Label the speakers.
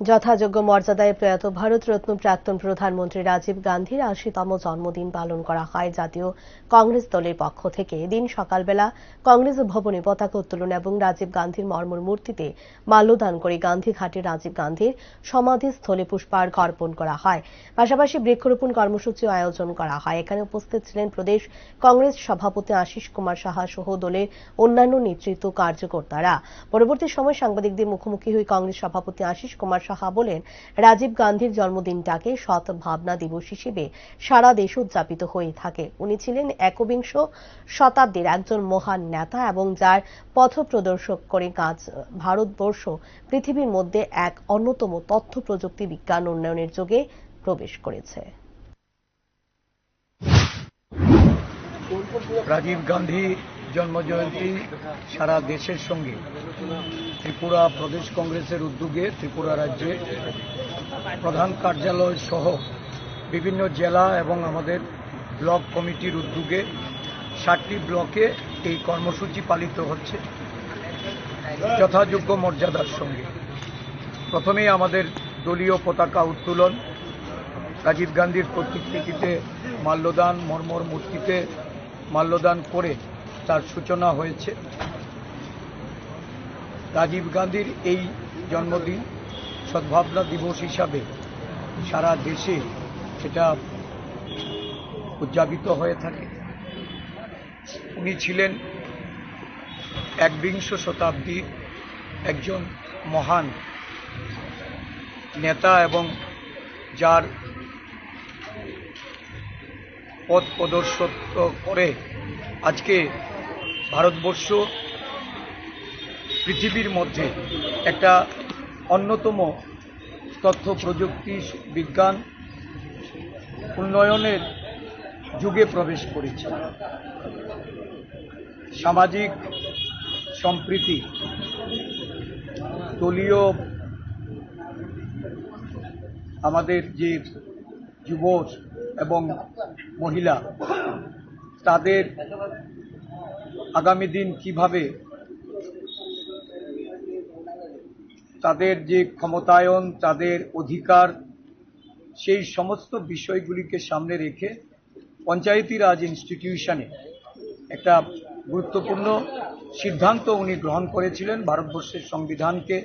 Speaker 1: যথাযোগ্য মর্যাদায় প্রয়াত ভারতরত্ন প্রাক্তন প্রধানমন্ত্রী রাজীব গান্ধীর আশিতম জন্মদিন পালন করা হয় জাতীয় কংগ্রেস দলের পক্ষ থেকে। এদিন সকালবেলা কংগ্রেস ভবনে পতাকা উত্তোলন এবং রাজীব গান্ধীর মর্মর মূর্তিতে মাল্যদান করে গান্ধী ঘাটে রাজীব গান্ধীর সমাধিস্থলে পুষ্পার্ঘ অর্পণ করা হয়। পাশাপাশি বৃক্ষরোপণ কর্মসূচিও আয়োজন করা হয়। এখানে উপস্থিত ছিলেন প্রদেশ কংগ্রেস সভাপতি আশিস কুমার সাহা সহ দলের অন্যান্য নেতৃত্ব কার্যকর্তারা। পরবর্তী সময় সাংবাদিকদের মুখোমুখি হয়ে কংগ্রেস সভাপতি আশিস কুমার সাহা বলেন, রাজীব গান্ধীর জন্মদিনটাকে সৎ ভাবনা দিবস হিসেবে সারা দেশ উদযাপিত হয়ে থাকে। উনি ছিলেন একবিংশ শতাব্দীর একজন মহান নেতা এবং যার পথ প্রদর্শক করে কাজ ভারতবর্ষ পৃথিবীর মধ্যে এক অন্যতম তথ্য প্রযুক্তি বিজ্ঞান উন্নয়নের যুগে প্রবেশ করেছে।
Speaker 2: রাজীব গান্ধী জন্মজয়ন্তী সারা দেশের সঙ্গে ত্রিপুরা প্রদেশ কংগ্রেসের উদ্যোগে ত্রিপুরা রাজ্যে প্রধান কার্যালয় সহ বিভিন্ন জেলা এবং আমাদের ব্লক কমিটির উদ্যোগে ষাটটি ব্লকে এই কর্মসূচি পালিত হচ্ছে যথাযোগ্য মর্যাদার সঙ্গে। প্রথমেই আমাদের দলীয় পতাকা উত্তোলন, রাজীব গান্ধীর প্রতিকৃতিতে মাল্যদান, মর্মর মূর্তিতে মাল্যদান করে তার সূচনা হয়েছে। রাজীব গান্ধীর এই জন্মদিন সদ্ভাবনা দিবস হিসাবে সারা দেশে এটা উদযাপিত হয়ে থাকে। উনি ছিলেন একবিংশ শতাব্দীর একজন মহান নেতা এবং যার পথ প্রদর্শিত করে আজকে ভারতবর্ষ পৃথিবীর মধ্যে একটা অন্যতম তথ্য প্রযুক্তি বিজ্ঞান উন্নয়নের যুগে প্রবেশ করেছে। সামাজিক সম্প্রীতি, দলীয় আমাদের যে যুব এবং মহিলা, তাদের আগামী দিন কীভাবে তাদের যে ক্ষমতায়ন, তাদের অধিকার, সেই সমস্ত বিষয়গুলিকে সামনে রেখে পঞ্চায়েতি রাজ ইনস্টিটিউশনে একটা গুরুত্বপূর্ণ সিদ্ধান্ত উনি গ্রহণ করেছিলেন, ভারতবর্ষের সংবিধানকে